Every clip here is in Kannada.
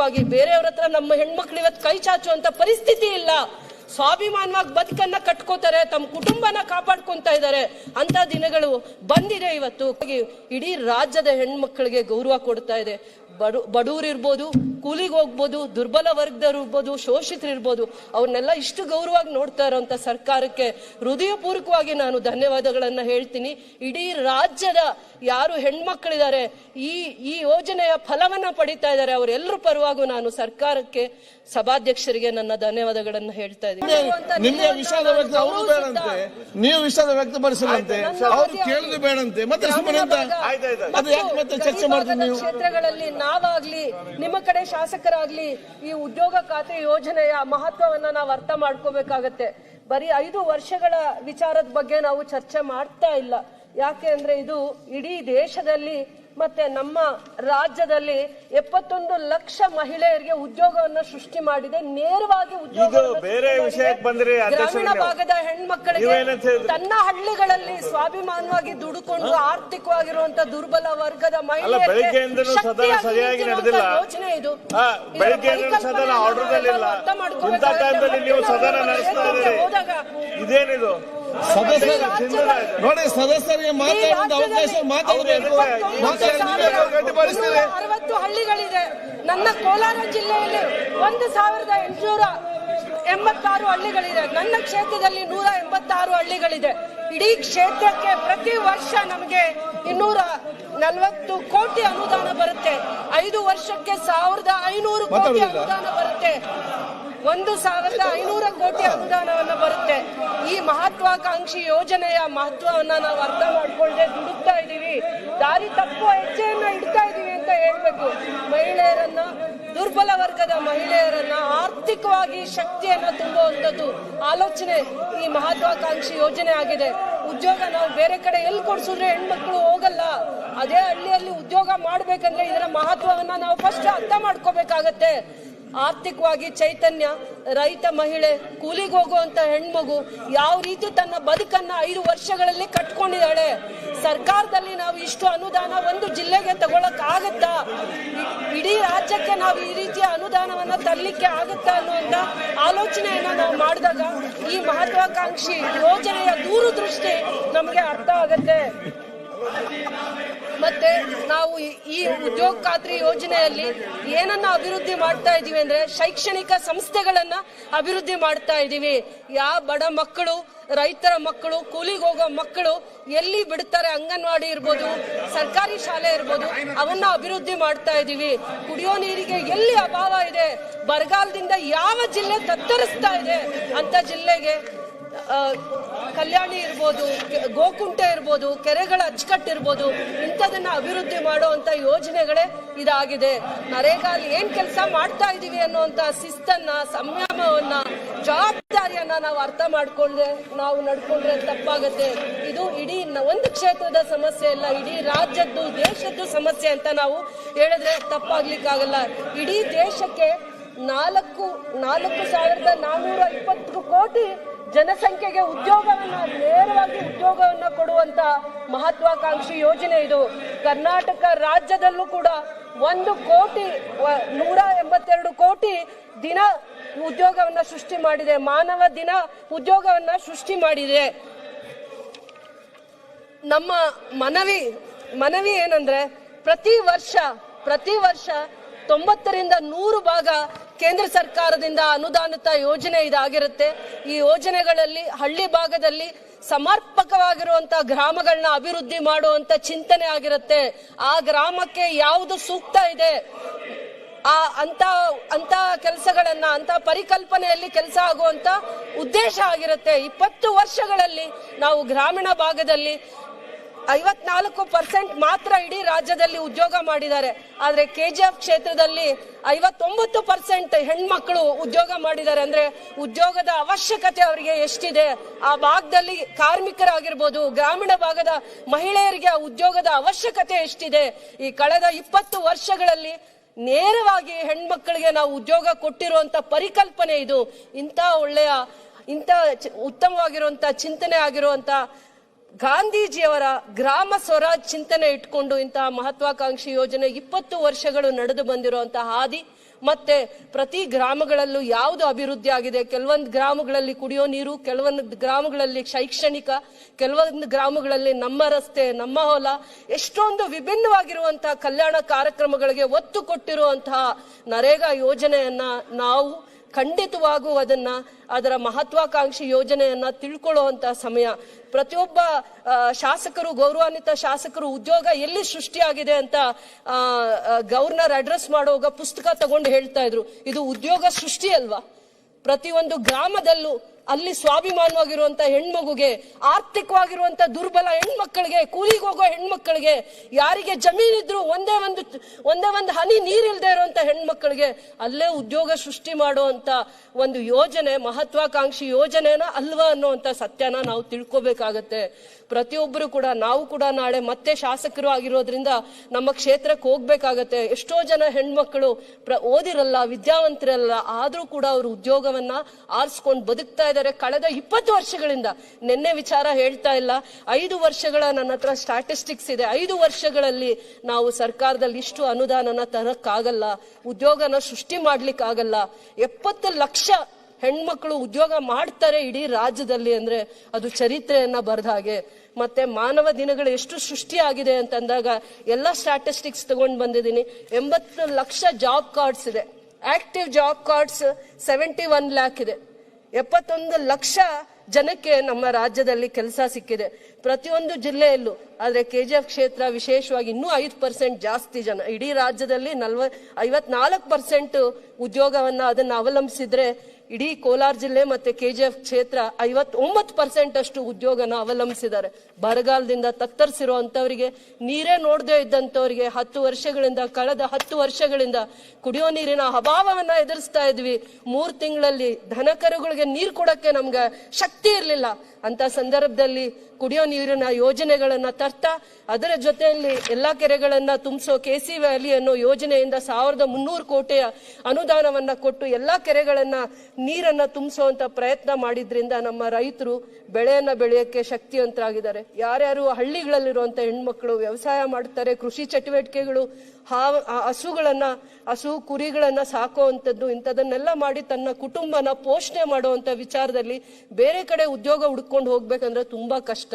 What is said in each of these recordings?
ವಾಗಿ ಬೇರೆಯವ್ರ ಹತ್ರ ನಮ್ಮ ಹೆಣ್ಮಕ್ಳು ಇವತ್ತು ಕೈ ಚಾಚುವಂತ ಪರಿಸ್ಥಿತಿ ಇಲ್ಲ. ಸ್ವಾಭಿಮಾನವಾಗಿ ಬದುಕನ್ನ ಕಟ್ಕೋತಾರೆ, ತಮ್ಮ ಕುಟುಂಬನ ಕಾಪಾಡ್ಕೊಂತ ಇದ್ದಾರೆ. ಅಂತ ದಿನಗಳು ಬಂದಿದೆ ಇವತ್ತು. ಇಡೀ ರಾಜ್ಯದ ಹೆಣ್ಮಕ್ಳಿಗೆ ಗೌರವ ಕೊಡ್ತಾ ಇದೆ. ಬಡು ಬಡವ್ರು ಇರ್ಬೋದು ಕೂಲಿಗೆ ಹೋಗ್ಬೋದು ದುರ್ಬಲ ವರ್ಗದವ್ರು ಇರ್ಬೋದು ಶೋಷಿತರು ಇರ್ಬೋದು ಅವ್ರನ್ನೆಲ್ಲ ಇಷ್ಟು ಗೌರವವಾಗಿ ನೋಡ್ತಾ ಇರೋಂಥ ಸರ್ಕಾರಕ್ಕೆ ಹೃದಯಪೂರ್ವಕವಾಗಿ ನಾನು ಧನ್ಯವಾದಗಳನ್ನು ಹೇಳ್ತೀನಿ. ಇಡೀ ರಾಜ್ಯದ ಯಾರು ಹೆಣ್ಮಕ್ಳಿದ್ದಾರೆ ಈ ಈ ಯೋಜನೆಯ ಫಲವನ್ನ ಪಡಿತಾ ಇದ್ದಾರೆ ಅವರೆಲ್ಲರ ಪರವಾಗೂ ನಾನು ಸರ್ಕಾರಕ್ಕೆ ಸಭಾಧ್ಯಕ್ಷರಿಗೆ ನನ್ನ ಧನ್ಯವಾದಗಳನ್ನು ಹೇಳ್ತಾ ಇದ್ದೀನಿ. ಕ್ಷೇತ್ರಗಳಲ್ಲಿ ನಾವಾಗ್ಲಿ, ನಿಮ್ಮ ಕಡೆ ಶಾಸಕರಾಗ್ಲಿ ಈ ಉದ್ಯೋಗ ಖಾತೆ ಯೋಜನೆಯ ಮಹತ್ವವನ್ನ ನಾವು ಅರ್ಥ ಮಾಡ್ಕೋಬೇಕಾಗತ್ತೆ. ಬರೀ ಐದು ವರ್ಷಗಳ ವಿಚಾರದ ಬಗ್ಗೆ ನಾವು ಚರ್ಚೆ ಮಾಡ್ತಾ ಇಲ್ಲ. ಯಾಕೆ ಅಂದ್ರೆ ಇದು ಇಡೀ ದೇಶದಲ್ಲಿ ಮತ್ತೆ ನಮ್ಮ ರಾಜ್ಯದಲ್ಲಿ ಎಪ್ಪತ್ತೊಂದು ಲಕ್ಷ ಮಹಿಳೆಯರಿಗೆ ಉದ್ಯೋಗವನ್ನು ಸೃಷ್ಟಿ ಮಾಡಿದೆ ನೇರವಾಗಿ ಉದ್ಯೋಗ ಬೇರೆ. ಗ್ರಾಮೀಣ ಭಾಗದ ಹೆಣ್ಮಕ್ಕಳಿಗೆ ತನ್ನ ಹಳ್ಳಿಗಳಲ್ಲಿ ಸ್ವಾಭಿಮಾನವಾಗಿ ದುಡುಕೊಂಡು ಆರ್ಥಿಕವಾಗಿರುವಂತ ದುರ್ಬಲ ವರ್ಗದ ಮಹಿಳೆಯರಿಗೆ ಯೋಚನೆ ಇದು. ಅರ್ಥ ಮಾಡ್ಕೊಂಡು ಹೋದಾಗ ಇದೇನಿದು? ಸದಸ್ಯರು ನೋಡಿ ಸದಸ್ಯರಿಗೆ ಅವಕಾಶ ಮಾತಾಡಬೇಕು. ಮಾತಾಡಿ ಅರವತ್ತು ಹಳ್ಳಿಗಳಿದೆ. ನನ್ನ ಕೋಲಾರ ಜಿಲ್ಲೆಯಲ್ಲಿ ಒಂದು ಸಾವಿರದ ಎಂಟುನೂರ ಎಂಬತ್ತಾರು ಹಳ್ಳಿಗಳಿದೆ. ನನ್ನ ಕ್ಷೇತ್ರದಲ್ಲಿ ನೂರ ಎಂಬತ್ತಾರು ಹಳ್ಳಿಗಳಿದೆ. ಇಡೀ ಕ್ಷೇತ್ರಕ್ಕೆ ಪ್ರತಿ ವರ್ಷ ನಮಗೆ ಇನ್ನೂರ ನಲವತ್ತು ಕೋಟಿ ಅನುದಾನ ಬರುತ್ತೆ. ಐದು ವರ್ಷಕ್ಕೆ ಸಾವಿರದ ಐನೂರು ಕೋಟಿ ಅನುದಾನ ಬರುತ್ತೆ. ಒಂದು ಸಾವಿರದ ಐನೂರ ಕೋಟಿ ಅನುದಾನವನ್ನು ಬರುತ್ತೆ. ಈ ಮಹತ್ವಾಕಾಂಕ್ಷಿ ಯೋಜನೆಯ ಮಹತ್ವವನ್ನ ನಾವು ಅರ್ಥ ಮಾಡಿಕೊಳ್ಳದೆ ದುಡುಕ್ತಾ ಇದ್ದೀವಿ ದಾರಿ ತಪ್ಪು ಹೆಜ್ಜೆಯನ್ನ ಇಡ್ತಾ ಇದ್ದೀವಿ ಅಂತ ಹೇಳ್ಬೇಕು. ಮಹಿಳೆಯರನ್ನ, ದುರ್ಬಲ ವರ್ಗದ ಮಹಿಳೆಯರನ್ನ ಆರ್ಥಿಕವಾಗಿ ಶಕ್ತಿಯನ್ನ ತುಂಬುವಂಥದ್ದು ಆಲೋಚನೆ ಈ ಮಹತ್ವಾಕಾಂಕ್ಷಿ ಯೋಜನೆ ಆಗಿದೆ. ಉದ್ಯೋಗ ನಾವು ಬೇರೆ ಕಡೆ ಎಲ್ಲಿ ಕೊಡಿಸಿದ್ರೆ ಹೆಣ್ಮಕ್ಳು ಹೋಗಲ್ಲ. ಅದೇ ಹಳ್ಳಿಯಲ್ಲಿ ಉದ್ಯೋಗ ಮಾಡ್ಬೇಕಂದ್ರೆ ಇದರ ಮಹತ್ವವನ್ನ ನಾವು ಫಸ್ಟ್ ಅರ್ಥ ಮಾಡ್ಕೋಬೇಕಾಗತ್ತೆ. ಆರ್ಥಿಕವಾಗಿ ಚೈತನ್ಯ, ರೈತ, ಮಹಿಳೆ, ಕೂಲಿಗೆ ಹೋಗುವಂತ ಹೆಣ್ಮಗು ಯಾವ ರೀತಿ ತನ್ನ ಬದುಕನ್ನ ಐದು ವರ್ಷಗಳಲ್ಲಿ ಕಟ್ಕೊಂಡಿದ್ದಾಳೆ? ಸರ್ಕಾರದಲ್ಲಿ ನಾವು ಇಷ್ಟು ಅನುದಾನ ಒಂದು ಜಿಲ್ಲೆಗೆ ತಗೊಳಕ್ ಆಗತ್ತಾ ಇಡೀ ರಾಜ್ಯಕ್ಕೆ ನಾವು ಈ ರೀತಿಯ ಅನುದಾನವನ್ನ ತರಲಿಕ್ಕೆ ಆಗುತ್ತಾ ಅನ್ನುವಂತ ಆಲೋಚನೆಯನ್ನ ನಾವು ಮಾಡಿದಾಗ ಈ ಮಹತ್ವಾಕಾಂಕ್ಷಿ ಯೋಜನೆಯ ದೂರದೃಷ್ಟಿ ನಮಗೆ ಅರ್ಥ ಆಗತ್ತೆ. ಮತ್ತೆ ನಾವು ಈ- ಉದ್ಯೋಗ ಖಾತ್ರಿ ಯೋಜನೆಯಲ್ಲಿ ಏನನ್ನ ಅಭಿವೃದ್ಧಿ ಮಾಡ್ತಾ ಇದ್ದೀವಿ ಅಂದ್ರೆ ಶೈಕ್ಷಣಿಕ ಸಂಸ್ಥೆಗಳನ್ನ ಅಭಿವೃದ್ಧಿ ಮಾಡ್ತಾ ಇದ್ದೀವಿ ಯಾವ ಬಡ ಮಕ್ಕಳು, ರೈತರ ಮಕ್ಕಳು, ಕೂಲಿಗೆ ಹೋಗೋ ಮಕ್ಕಳು ಎಲ್ಲಿ ಬಿಡ್ತಾರೆ ಅಂಗನವಾಡಿ ಇರ್ಬೋದು, ಸರ್ಕಾರಿ ಶಾಲೆ ಇರ್ಬೋದು, ಅವನ್ನ ಅಭಿವೃದ್ಧಿ ಮಾಡ್ತಾ ಇದ್ದೀವಿ ಕುಡಿಯೋ ನೀರಿಗೆ ಎಲ್ಲಿ ಅಭಾವ ಇದೆ? ಬರಗಾಲದಿಂದ ಯಾವ ಜಿಲ್ಲೆ ತತ್ತರಿಸ್ತಾ ಇದೆ? ಅಂತ ಜಿಲ್ಲೆಗೆ ಕಲ್ಯಾಣಿ ಇರ್ಬೋದು ಗೋಕುಂಟ ಇರ್ಬೋದು, ಕೆರೆಗಳ ಅಚ್ಚುಕಟ್ಟು ಇರ್ಬೋದು, ಇಂಥದನ್ನ ಅಭಿವೃದ್ಧಿ ಮಾಡುವಂತ ಯೋಜನೆಗಳೇ ಇದಾಗಿದೆ. ನರೇಗಾ ಏನ್ ಕೆಲಸ ಮಾಡ್ತಾ ಇದೀವಿ ಅನ್ನುವಂತ ಶಿಸ್ತನ್ನ, ಸಂಯಮವನ್ನ, ಜವಾಬ್ದಾರಿಯನ್ನ ನಾವು ಅರ್ಥ ಮಾಡ್ಕೊಂಡ್ರೆ, ನಾವು ನಡ್ಕೊಂಡ್ರೆ ತಪ್ಪಾಗತ್ತೆ. ಇದು ಇಡೀ ಒಂದು ಕ್ಷೇತ್ರದ ಸಮಸ್ಯೆ ಅಲ್ಲ, ಇಡೀ ರಾಜ್ಯದ್ದು, ದೇಶದ್ದು ಸಮಸ್ಯೆ ಅಂತ ನಾವು ಹೇಳಿದ್ರೆ ತಪ್ಪಾಗ್ಲಿಕ್ಕಾಗಲ್ಲ. ಇಡೀ ದೇಶಕ್ಕೆ ನಾಲ್ಕು ನಾಲ್ಕು ಸಾವಿರದ ನಾನ್ನೂರ ಇಪ್ಪತ್ತು ಕೋಟಿ ಜನಸಂಖ್ಯೆಗೆ ಉದ್ಯೋಗವನ್ನು, ನೇರವಾಗಿ ಉದ್ಯೋಗವನ್ನು ಕೊಡುವಂತ ಮಹತ್ವಾಕಾಂಕ್ಷಿ ಯೋಜನೆ ಇದು. ಕರ್ನಾಟಕ ರಾಜ್ಯದಲ್ಲೂ ಕೂಡ ಒಂದು ಕೋಟಿ ನೂರ ಎಂಬತ್ತೆರಡು ಕೋಟಿ ದಿನ ಉದ್ಯೋಗವನ್ನು ಸೃಷ್ಟಿ ಮಾಡಿದೆ. ಮಾನವ ದಿನ ಉದ್ಯೋಗವನ್ನು ಸೃಷ್ಟಿ ಮಾಡಿದೆ. ನಮ್ಮ ಮನವಿ ಮನವಿ ಏನಂದ್ರೆ ಪ್ರತಿ ವರ್ಷ ಪ್ರತಿ ವರ್ಷ ತೊಂಬತ್ತರಿಂದ ನೂರು ಭಾಗ ಕೇಂದ್ರ ಸರ್ಕಾರದಿಂದ ಅನುದಾನಿತ ಯೋಜನೆ ಇದಾಗಿರುತ್ತೆ. ಈ ಯೋಜನೆಗಳಲ್ಲಿ ಹಳ್ಳಿ ಭಾಗದಲ್ಲಿ ಸಮರ್ಪಕವಾಗಿರುವಂತಹ ಗ್ರಾಮಗಳನ್ನ ಅಭಿವೃದ್ಧಿ ಮಾಡುವಂತ ಚಿಂತನೆ ಆಗಿರುತ್ತೆ. ಆ ಗ್ರಾಮಕ್ಕೆ ಯಾವುದು ಸೂಕ್ತ ಇದೆ? ಆ ಅಂತ ಅಂತ ಕೆಲಸಗಳನ್ನ, ಅಂತ ಪರಿಕಲ್ಪನೆಯಲ್ಲಿ ಕೆಲಸ ಆಗುವಂತ ಉದ್ದೇಶ ಆಗಿರುತ್ತೆ. ಇಪ್ಪತ್ತು ವರ್ಷಗಳಲ್ಲಿ ನಾವು ಗ್ರಾಮೀಣ ಭಾಗದಲ್ಲಿ ಐವತ್ನಾಲ್ಕು ಪರ್ಸೆಂಟ್ ಮಾತ್ರ ಇಡೀ ರಾಜ್ಯದಲ್ಲಿ ಉದ್ಯೋಗ ಮಾಡಿದ್ದಾರೆ. ಆದ್ರೆ ಕೆಜಿಎಫ್ ಕ್ಷೇತ್ರದಲ್ಲಿ ಐವತ್ತೊಂಬತ್ತು ಪರ್ಸೆಂಟ್ ಹೆಣ್ಮಕ್ಳು ಉದ್ಯೋಗ ಮಾಡಿದ್ದಾರೆ. ಅಂದ್ರೆ ಉದ್ಯೋಗದ ಅವಶ್ಯಕತೆ ಅವರಿಗೆ ಎಷ್ಟಿದೆ? ಆ ಭಾಗದಲ್ಲಿ ಕಾರ್ಮಿಕರಾಗಿರ್ಬೋದು, ಗ್ರಾಮೀಣ ಭಾಗದ ಮಹಿಳೆಯರಿಗೆ ಆ ಉದ್ಯೋಗದ ಅವಶ್ಯಕತೆ ಎಷ್ಟಿದೆ? ಈ ಕಳೆದ ಇಪ್ಪತ್ತು ವರ್ಷಗಳಲ್ಲಿ ನೇರವಾಗಿ ಹೆಣ್ಮಕ್ಳಿಗೆ ನಾವು ಉದ್ಯೋಗ ಕೊಟ್ಟಿರುವಂತ ಪರಿಕಲ್ಪನೆ ಇದು. ಇಂಥ ಒಳ್ಳೆಯ, ಇಂಥ ಉತ್ತಮವಾಗಿರುವಂತ ಚಿಂತನೆ ಆಗಿರುವಂತ ಗಾಂಧೀಜಿಯವರ ಗ್ರಾಮ ಸ್ವರಾಜ್ ಚಿಂತನೆ ಇಟ್ಕೊಂಡು ಇಂತಹ ಮಹತ್ವಾಕಾಂಕ್ಷಿ ಯೋಜನೆ ಇಪ್ಪತ್ತು ವರ್ಷಗಳು ನಡೆದು ಬಂದಿರುವಂತಹ ಹಾದಿ, ಮತ್ತೆ ಪ್ರತಿ ಗ್ರಾಮಗಳಲ್ಲೂ ಯಾವುದು ಅಭಿವೃದ್ಧಿ ಆಗಿದೆ? ಕೆಲವೊಂದು ಗ್ರಾಮಗಳಲ್ಲಿ ಕುಡಿಯೋ ನೀರು, ಕೆಲವೊಂದು ಗ್ರಾಮಗಳಲ್ಲಿ ಶೈಕ್ಷಣಿಕ, ಕೆಲವೊಂದು ಗ್ರಾಮಗಳಲ್ಲಿ ನಮ್ಮ ರಸ್ತೆ, ನಮ್ಮ ಹೊಲ, ಎಷ್ಟೊಂದು ವಿಭಿನ್ನವಾಗಿರುವಂತಹ ಕಲ್ಯಾಣ ಕಾರ್ಯಕ್ರಮಗಳಿಗೆ ಒತ್ತು ಕೊಟ್ಟಿರುವಂತಹ ನರೇಗಾ ಯೋಜನೆಯನ್ನ ನಾವು ಖಂಡಿತವಾಗೂ ಅದನ್ನ, ಅದರ ಮಹತ್ವಾಕಾಂಕ್ಷಿ ಯೋಜನೆಯನ್ನ ತಿಳ್ಕೊಳ್ಳುವಂತ ಸಮಯ. ಪ್ರತಿಯೊಬ್ಬ ಶಾಸಕರು, ಗೌರವಾನ್ವಿತ ಶಾಸಕರು ಉದ್ಯೋಗ ಎಲ್ಲಿ ಸೃಷ್ಟಿಯಾಗಿದೆ ಅಂತ ಗವರ್ನರ್ ಅಡ್ರೆಸ್ ಮಾಡುವಾಗ ಪುಸ್ತಕ ತಗೊಂಡು ಹೇಳ್ತಾ ಇದ್ರು. ಇದು ಉದ್ಯೋಗ ಸೃಷ್ಟಿ ಅಲ್ವಾ? ಪ್ರತಿಯೊಂದು ಗ್ರಾಮದಲ್ಲೂ ಅಲ್ಲಿ ಸ್ವಾಭಿಮಾನವಾಗಿರುವಂತ ಹೆಣ್ಮಗುಗೆ, ಆರ್ಥಿಕವಾಗಿರುವಂತ ದುರ್ಬಲ ಹೆಣ್ಮಕ್ಕಳಿಗೆ, ಕೂಲಿಗೆ ಹೋಗೋ ಹೆಣ್ಮಕ್ಕಳಿಗೆ, ಯಾರಿಗೆ ಜಮೀನಿದ್ರು ಒಂದೇ ಒಂದು ಒಂದೇ ಒಂದು ಹನಿ ನೀರಿಲ್ದೇ ಇರುವಂತ ಹೆಣ್ಮಕ್ಕಳಿಗೆ ಅಲ್ಲೇ ಉದ್ಯೋಗ ಸೃಷ್ಟಿ ಮಾಡುವಂತ ಒಂದು ಯೋಜನೆ, ಮಹತ್ವಾಕಾಂಕ್ಷಿ ಯೋಜನೆನ ಅಲ್ವಾ ಅನ್ನುವಂತ ಸತ್ಯನ ನಾವು ತಿಳ್ಕೊಬೇಕಾಗತ್ತೆ. ಪ್ರತಿಯೊಬ್ಬರು ಕೂಡ, ನಾವು ಕೂಡ ನಾಳೆ ಮತ್ತೆ ಶಾಸಕರು ಆಗಿರೋದ್ರಿಂದ ನಮ್ಮ ಕ್ಷೇತ್ರಕ್ಕೆ ಹೋಗ್ಬೇಕಾಗತ್ತೆ. ಎಷ್ಟೋ ಜನ ಹೆಣ್ಮಕ್ಳು ಓದಿರಲ್ಲ, ವಿದ್ಯಾವಂತರಲ್ಲ, ಆದ್ರೂ ಕೂಡ ಅವರು ಉದ್ಯೋಗವನ್ನ ಆರಿಸ್ಕೊಂಡು ಬದುಕ್ತಾ ಇದ್ದಾರೆ ಕಳೆದ ಇಪ್ಪತ್ತು ವರ್ಷಗಳಿಂದ ನಿನ್ನೆ ವಿಚಾರ ಹೇಳ್ತಾ ಇಲ್ಲ. ಐದು ವರ್ಷಗಳ ನನ್ನ ಹತ್ರ ಸ್ಟಾಟಿಸ್ಟಿಕ್ಸ್ ಇದೆ. ಐದು ವರ್ಷಗಳಲ್ಲಿ ನಾವು ಸರ್ಕಾರದಲ್ಲಿ ಇಷ್ಟು ಅನುದಾನನ ತರಕ್ಕಾಗಲ್ಲ, ಉದ್ಯೋಗನ ಸೃಷ್ಟಿ ಮಾಡ್ಲಿಕ್ಕಾಗಲ್ಲ. ಎಪ್ಪತ್ತು ಲಕ್ಷ ಹೆಣ್ಮಕ್ಳು ಉದ್ಯೋಗ ಮಾಡ್ತಾರೆ ಇಡೀ ರಾಜ್ಯದಲ್ಲಿ ಅಂದ್ರೆ ಅದು ಚರಿತ್ರೆಯನ್ನ ಬರೆದ ಹಾಗೆ. ಮತ್ತೆ ಮಾನವ ದಿನಗಳು ಎಷ್ಟು ಸೃಷ್ಟಿಯಾಗಿದೆ ಅಂತಂದಾಗ ಎಲ್ಲ ಸ್ಟಾಟಿಸ್ಟಿಕ್ಸ್ ತಗೊಂಡ್ ಬಂದಿದ್ದೀನಿ. ಎಂಬತ್ತು ಲಕ್ಷ ಜಾಬ್ ಕಾರ್ಡ್ಸ್ ಇದೆ. Active job cards seventy one lakh ಇದೆ. ಎಪ್ಪತ್ತೊಂದು ಲಕ್ಷ ಜನಕ್ಕೆ ನಮ್ಮ ರಾಜ್ಯದಲ್ಲಿ ಕೆಲಸ ಸಿಕ್ಕಿದೆ. ಪ್ರತಿಯೊಂದು ಜಿಲ್ಲೆಯಲ್ಲೂ, ಆದರೆ ಕೆ ಜಿ ಎಫ್ ಕ್ಷೇತ್ರ ವಿಶೇಷವಾಗಿ ಇನ್ನೂ ಐದು ಪರ್ಸೆಂಟ್ ಜಾಸ್ತಿ ಜನ, ಇಡೀ ರಾಜ್ಯದಲ್ಲಿ ನಲ್ವ ಐವತ್ನಾಲ್ಕು ಪರ್ಸೆಂಟ್ ಉದ್ಯೋಗವನ್ನು ಅದನ್ನು ಅವಲಂಬಿಸಿದ್ರೆ ಇಡೀ ಕೋಲಾರ ಜಿಲ್ಲೆ ಮತ್ತೆ ಎಫ್ ಕ್ಷೇತ್ರ ಐವತ್ತೊಂಬತ್ತು ಪರ್ಸೆಂಟ್ ಅಷ್ಟು ಉದ್ಯೋಗನ ಅವಲಂಬಿಸಿದ್ದಾರೆ. ಬರಗಾಲದಿಂದ ತತ್ತರಿಸಿರೋ ಅಂತವರಿಗೆ ನೀರೇ ನೋಡದೇ ಇದ್ದಂಥವ್ರಿಗೆ ಹತ್ತು ವರ್ಷಗಳಿಂದ, ಕಳೆದ ಹತ್ತು ವರ್ಷಗಳಿಂದ ಕುಡಿಯೋ ನೀರಿನ ಅಭಾವವನ್ನು ಎದುರಿಸ್ತಾ ಇದ್ವಿ. ಮೂರು ತಿಂಗಳಲ್ಲಿ ದನಕರುಗಳಿಗೆ ನೀರು ಕೊಡಕ್ಕೆ ನಮ್ಗೆ ಶಕ್ತಿ ಇರಲಿಲ್ಲ. ಅಂತ ಸಂದರ್ಭದಲ್ಲಿ ಕುಡಿಯೋ ನೀರಿನ ಯೋಜನೆಗಳನ್ನ ತರ್ತಾ, ಅದರ ಜೊತೆಯಲ್ಲಿ ಎಲ್ಲಾ ಕೆರೆಗಳನ್ನು ತುಂಬಿಸೋ ಕೆ ಸಿ ವ್ಯಾಲಿ ಅನ್ನೋ ಯೋಜನೆಯಿಂದ ಸಾವಿರದ ಮುನ್ನೂರು ಕೋಟಿಯ ಅನುದಾನವನ್ನ ಕೊಟ್ಟು ಎಲ್ಲಾ ಕೆರೆಗಳನ್ನ ನೀರನ್ನ ತುಂಬಿಸುವಂತ ಪ್ರಯತ್ನ ಮಾಡಿದ್ರಿಂದ ನಮ್ಮ ರೈತರು ಬೆಳೆಯನ್ನ ಬೆಳೆಯಕ್ಕೆ ಶಕ್ತಿವಂತರಾಗಿದ್ದಾರೆ. ಯಾರ್ಯಾರು ಹಳ್ಳಿಗಳಲ್ಲಿರುವಂತ ಹೆಣ್ಮಕ್ಳು ವ್ಯವಸಾಯ ಮಾಡ್ತಾರೆ, ಕೃಷಿ ಚಟುವಟಿಕೆಗಳು, ಹಾವ್ ಹಸುಗಳನ್ನ, ಹಸು ಕುರಿಗಳನ್ನ ಸಾಕುವಂಥದ್ದು ಇಂಥದನ್ನೆಲ್ಲ ಮಾಡಿ ತನ್ನ ಕುಟುಂಬನ ಪೋಷಣೆ ಮಾಡುವಂತ ವಿಚಾರದಲ್ಲಿ ಬೇರೆ ಕಡೆ ಉದ್ಯೋಗ ಹುಡ್ಕೊಂಡು ಹೋಗ್ಬೇಕಂದ್ರೆ ತುಂಬಾ ಕಷ್ಟ.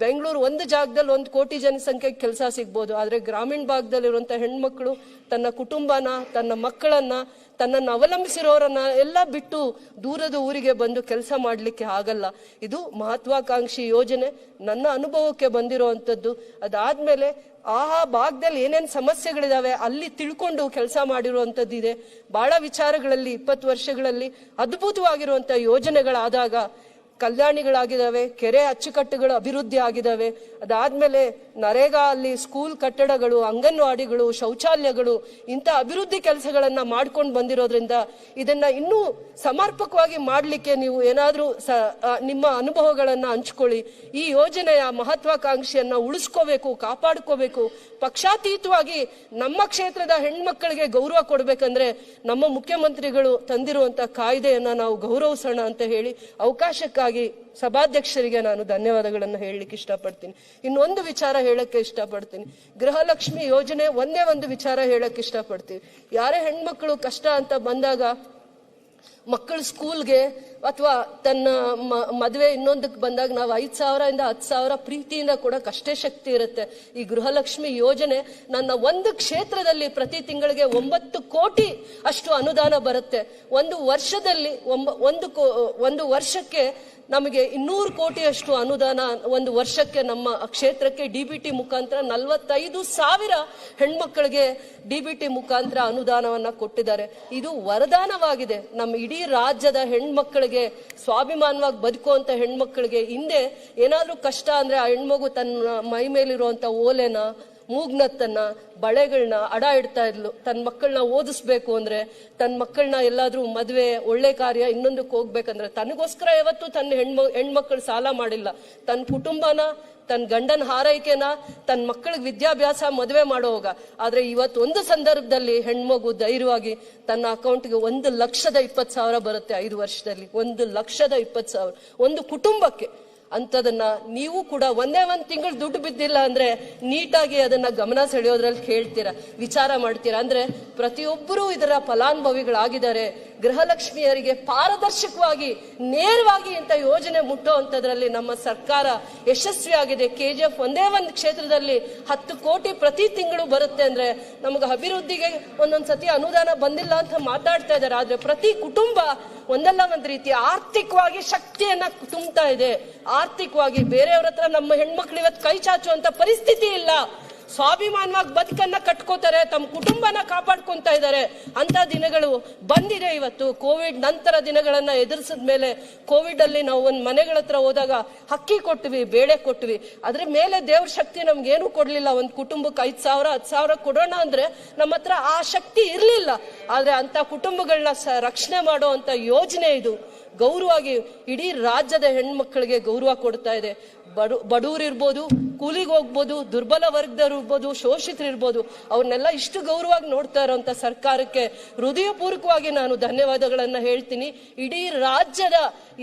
ಬೆಂಗಳೂರು ಒಂದು ಜಾಗದಲ್ಲಿ ಒಂದು ಕೋಟಿ ಜನಸಂಖ್ಯೆಗೆ ಕೆಲಸ ಸಿಗ್ಬೋದು, ಆದರೆ ಗ್ರಾಮೀಣ ಭಾಗದಲ್ಲಿರುವಂಥ ಹೆಣ್ಮಕ್ಳು ತನ್ನ ಕುಟುಂಬನ, ತನ್ನ ಮಕ್ಕಳನ್ನ, ತನ್ನನ್ನು ಅವಲಂಬಿಸಿರೋರನ್ನ ಎಲ್ಲ ಬಿಟ್ಟು ದೂರದ ಊರಿಗೆ ಬಂದು ಕೆಲಸ ಮಾಡಲಿಕ್ಕೆ ಆಗಲ್ಲ. ಇದು ಮಹತ್ವಾಕಾಂಕ್ಷಿ ಯೋಜನೆ. ನನ್ನ ಅನುಭವಕ್ಕೆ ಬಂದಿರುವಂತದ್ದು ಅದಾದಮೇಲೆ ಆ ಭಾಗದಲ್ಲಿ ಏನೇನು ಸಮಸ್ಯೆಗಳಿದಾವೆ ಅಲ್ಲಿ ತಿಳ್ಕೊಂಡು ಕೆಲಸ ಮಾಡಿರುವಂಥದ್ದಿದೆ. ಭಾಳ ವಿಚಾರಗಳಲ್ಲಿ ಇಪ್ಪತ್ತು ವರ್ಷಗಳಲ್ಲಿ ಅದ್ಭುತವಾಗಿರುವಂಥ ಯೋಜನೆಗಳಾದಾಗ ಕಲ್ಯಾಣಿಗಳಾಗಿದ್ದಾವೆ ಕೆರೆ ಅಚ್ಚುಕಟ್ಟುಗಳು ಅಭಿವೃದ್ಧಿ ಆಗಿದ್ದಾವೆ ಅದಾದ್ಮೇಲೆ ನರೇಗಾ ಅಲ್ಲಿ ಸ್ಕೂಲ್ ಕಟ್ಟಡಗಳು, ಅಂಗನವಾಡಿಗಳು, ಶೌಚಾಲಯಗಳು ಇಂಥ ಅಭಿವೃದ್ಧಿ ಕೆಲಸಗಳನ್ನು ಮಾಡ್ಕೊಂಡು ಬಂದಿರೋದ್ರಿಂದ ಇದನ್ನ ಇನ್ನೂ ಸಮರ್ಪಕವಾಗಿ ಮಾಡಲಿಕ್ಕೆ ನೀವು ಏನಾದರೂ ಸ ನಿಮ್ಮ ಅನುಭವಗಳನ್ನು ಹಂಚ್ಕೊಳ್ಳಿ. ಈ ಯೋಜನೆಯ ಮಹತ್ವಾಕಾಂಕ್ಷೆಯನ್ನು ಉಳಿಸ್ಕೋಬೇಕು, ಕಾಪಾಡ್ಕೋಬೇಕು. ಪಕ್ಷಾತೀತವಾಗಿ ನಮ್ಮ ಕ್ಷೇತ್ರದ ಹೆಣ್ಮಕ್ಕಳಿಗೆ ಗೌರವ ಕೊಡ್ಬೇಕಂದ್ರೆ ನಮ್ಮ ಮುಖ್ಯಮಂತ್ರಿಗಳು ತಂದಿರುವಂತ ಕಾಯ್ದೆಯನ್ನ ನಾವು ಗೌರವಿಸೋಣ ಅಂತ ಹೇಳಿ ಅವಕಾಶಕ್ಕಾಗಿ ಸಭಾಧ್ಯಕ್ಷರಿಗೆ ನಾನು ಧನ್ಯವಾದಗಳನ್ನು ಹೇಳಲಿಕ್ಕೆ ಇಷ್ಟಪಡ್ತೀನಿ. ಇನ್ನೊಂದು ವಿಚಾರ ಹೇಳಕ್ಕೆ ಇಷ್ಟಪಡ್ತೀನಿ. ಗೃಹಲಕ್ಷ್ಮಿ ಯೋಜನೆ ಒಂದೇ ಒಂದು ವಿಚಾರ ಹೇಳಕ್ಕೆ ಇಷ್ಟಪಡ್ತೀವಿ ಯಾರೇ ಹೆಣ್ಮಕ್ಳು ಕಷ್ಟ ಅಂತ ಬಂದಾಗ ಮಕ್ಕಳು ಸ್ಕೂಲ್ಗೆ ಅಥವಾ ತನ್ನ ಮದುವೆ ಇನ್ನೊಂದಕ್ಕೆ ಬಂದಾಗ ನಾವು ಐದು ಸಾವಿರದಿಂದ ಹತ್ತು ಸಾವಿರ ಪ್ರೀತಿಯಿಂದ ಕೂಡ ಕಷ್ಟೇ ಶಕ್ತಿ ಇರುತ್ತೆ. ಈ ಗೃಹಲಕ್ಷ್ಮಿ ಯೋಜನೆ ನನ್ನ ಒಂದು ಕ್ಷೇತ್ರದಲ್ಲಿ ಪ್ರತಿ ತಿಂಗಳಿಗೆ ಒಂಬತ್ತು ಕೋಟಿ ಅಷ್ಟು ಅನುದಾನ ಬರುತ್ತೆ. ಒಂದು ವರ್ಷದಲ್ಲಿ ಒಂಬ, ಒಂದು ಒಂದು ವರ್ಷಕ್ಕೆ ನಮಗೆ ಇನ್ನೂರು ಕೋಟಿಯಷ್ಟು ಅನುದಾನ ಒಂದು ವರ್ಷಕ್ಕೆ ನಮ್ಮ ಕ್ಷೇತ್ರಕ್ಕೆ ಡಿ ಬಿ ಟಿ ಮುಖಾಂತರ ನಲವತ್ತೈದು ಸಾವಿರ ಹೆಣ್ಮಕ್ಕಳಿಗೆ ಟಿ ಮುಖಾಂತರ ಅನುದಾನವನ್ನು ಕೊಟ್ಟಿದ್ದಾರೆ. ಇದು ವರದಾನವಾಗಿದೆ. ನಮ್ಮ ಇಡೀ ರಾಜ್ಯದ ಹೆಣ್ಮಕ್ಕಳಿಗೆ ಸ್ವಾಭಿಮಾನವಾಗಿ ಬದುಕುವಂಥ ಹೆಣ್ಮಕ್ಕಳಿಗೆ ಹಿಂದೆ ಏನಾದರೂ ಕಷ್ಟ ಅಂದರೆ ಆ ಹೆಣ್ಮಗು ತನ್ನ ಮೈ ಮೇಲಿರುವಂಥ ಓಲೆನ ಮೂಗ್ನತ್ತನ್ನ ಬಳೆಗಳನ್ನ ಅಡ ಇಡ್ತಾ ಇದ್ಲು. ತನ್ನ ಮಕ್ಕಳನ್ನ ಓದಿಸ್ಬೇಕು ಅಂದ್ರೆ ತನ್ನ ಮಕ್ಕಳನ್ನ ಎಲ್ಲಾದ್ರೂ ಮದುವೆ, ಒಳ್ಳೆ ಕಾರ್ಯ ಇನ್ನೊಂದಕ್ಕೆ ಹೋಗ್ಬೇಕಂದ್ರೆ ತನಗೋಸ್ಕರ ಯಾವತ್ತು ತನ್ನ ಹೆಣ್ಮ, ಹೆಣ್ಮಕ್ಳು ಸಾಲ ಮಾಡಿಲ್ಲ. ತನ್ನ ಕುಟುಂಬನ ತನ್ನ ಗಂಡನ ಹಾರೈಕೆನ ತನ್ನ ಮಕ್ಕಳಿಗೆ ವಿದ್ಯಾಭ್ಯಾಸ ಮದುವೆ ಮಾಡೋವಾಗ ಆದ್ರೆ ಇವತ್ತು ಒಂದು ಸಂದರ್ಭದಲ್ಲಿ ಹೆಣ್ಮಗು ಧೈರ್ಯವಾಗಿ ತನ್ನ ಅಕೌಂಟ್ಗೆ ಒಂದು ಲಕ್ಷದ ಇಪ್ಪತ್ತು ಸಾವಿರ ಬರುತ್ತೆ ಐದು ವರ್ಷದಲ್ಲಿ. ಒಂದು ಲಕ್ಷದ ಇಪ್ಪತ್ತು ಸಾವಿರ. ಒಂದು ಕುಟುಂಬಕ್ಕೆ. ಅಂತದನ್ನ ನೀವು ಕೂಡ ಒಂದೇ ಒಂದು ತಿಂಗಳು ದುಡ್ಡು ಬಿದ್ದಿಲ್ಲ ಅಂದ್ರೆ ನೀಟಾಗಿ ಅದನ್ನ ಗಮನ ಸೆಳೆಯೋದ್ರಲ್ಲಿ ಕೇಳ್ತೀರಾ, ವಿಚಾರ ಮಾಡ್ತೀರಾ. ಅಂದ್ರೆ ಪ್ರತಿಯೊಬ್ಬರೂ ಇದರ ಫಲಾನುಭವಿಗಳಾಗಿದ್ದಾರೆ. ಗೃಹಲಕ್ಷ್ಮಿಯರಿಗೆ ಪಾರದರ್ಶಕವಾಗಿ, ನೇರವಾಗಿ ಇಂಥ ಯೋಜನೆ ಮುಟ್ಟೋ ಅಂಥದ್ರಲ್ಲಿ ನಮ್ಮ ಸರ್ಕಾರ ಯಶಸ್ವಿಯಾಗಿದೆ. ಕೆ ಜಿ ಎಫ್ ಒಂದೇ ಒಂದು ಕ್ಷೇತ್ರದಲ್ಲಿ ಹತ್ತು ಕೋಟಿ ಪ್ರತಿ ತಿಂಗಳು ಬರುತ್ತೆ ಅಂದ್ರೆ ನಮಗೆ ಅಭಿವೃದ್ಧಿಗೆ ಒಂದೊಂದು ಸತಿ ಅನುದಾನ ಬಂದಿಲ್ಲ ಅಂತ ಮಾತಾಡ್ತಾ ಇದ್ದಾರೆ. ಆದ್ರೆ ಪ್ರತಿ ಕುಟುಂಬ ಒಂದಲ್ಲ ಒಂದು ರೀತಿ ಆರ್ಥಿಕವಾಗಿ ಶಕ್ತಿಯನ್ನ ತುಂಬ್ತಾ ಇದೆ. ಆರ್ಥಿಕವಾಗಿ ಬೇರೆಯವ್ರ ಹತ್ರ ನಮ್ಮ ಹೆಣ್ಮಕ್ಳು ಇವತ್ತು ಕೈ ಚಾಚುವಂತ ಪರಿಸ್ಥಿತಿ ಇಲ್ಲ. ಸ್ವಾಭಿಮಾನವಾಗಿ ಬದುಕನ್ನ ಕಟ್ಕೋತಾರೆ, ತಮ್ಮ ಕುಟುಂಬನ ಕಾಪಾಡ್ಕೊತಾ ಇದ್ದಾರೆ ಅಂತ ದಿನಗಳು ಬಂದಿದೆ ಇವತ್ತು. ಕೋವಿಡ್ ನಂತರ ದಿನಗಳನ್ನ ಎದುರಿಸಿದ ಮೇಲೆ ಕೋವಿಡ್ ಅಲ್ಲಿ ನಾವು ಒಂದು ಮನೆಗಳ ಹತ್ರ ಹೋದಾಗ ಅಕ್ಕಿ ಕೊಟ್ವಿ, ಬೇಳೆ ಕೊಟ್ವಿ. ಅದ್ರ ಮೇಲೆ ದೇವ್ರ ಶಕ್ತಿ ನಮ್ಗೆ ಏನು ಕೊಡ್ಲಿಲ್ಲ. ಒಂದು ಕುಟುಂಬಕ್ಕೆ ಐದ್ ಸಾವಿರ ಹತ್ತು ಸಾವಿರ ಕೊಡೋಣ ಅಂದ್ರೆ ನಮ್ಮ ಹತ್ರ ಆ ಶಕ್ತಿ ಇರ್ಲಿಲ್ಲ. ಆದ್ರೆ ಅಂತ ಕುಟುಂಬಗಳನ್ನ ರಕ್ಷಣೆ ಮಾಡೋ ಅಂತ ಯೋಜನೆ ಇದು. ಗೌರವಾಗಿ ಇಡೀ ರಾಜ್ಯದ ಹೆಣ್ಮಕ್ಳಿಗೆ ಗೌರವ ಕೊಡ್ತಾ ಇದೆ. ಬಡು ಬಡವ್ರು ಇರ್ಬೋದು ಕೂಲಿಗೆ ಹೋಗ್ಬೋದು, ದುರ್ಬಲ ವರ್ಗದವ್ರು ಇರ್ಬೋದು ಶೋಷಿತರು ಇರ್ಬೋದು ಅವ್ರನ್ನೆಲ್ಲ ಇಷ್ಟು ಗೌರವವಾಗಿ ನೋಡ್ತಾ ಇರೋಂಥ ಸರ್ಕಾರಕ್ಕೆ ಹೃದಯಪೂರ್ವಕವಾಗಿ ನಾನು ಧನ್ಯವಾದಗಳನ್ನು ಹೇಳ್ತೀನಿ. ಇಡೀ ರಾಜ್ಯದ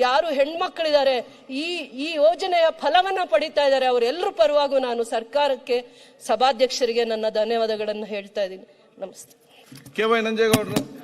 ಯಾರು ಹೆಣ್ಮಕ್ಳಿದ್ದಾರೆ ಈ ಈ ಯೋಜನೆಯ ಫಲವನ್ನ ಪಡಿತಾ ಇದ್ದಾರೆ ಅವರೆಲ್ಲರ ಪರವಾಗೂ ನಾನು ಸರ್ಕಾರಕ್ಕೆ ಸಭಾಧ್ಯಕ್ಷರಿಗೆ ನನ್ನ ಧನ್ಯವಾದಗಳನ್ನು ಹೇಳ್ತಾ ಇದ್ದೀನಿ. ನಮಸ್ತೆ. K Y ನಂಜೇಗೌಡರು.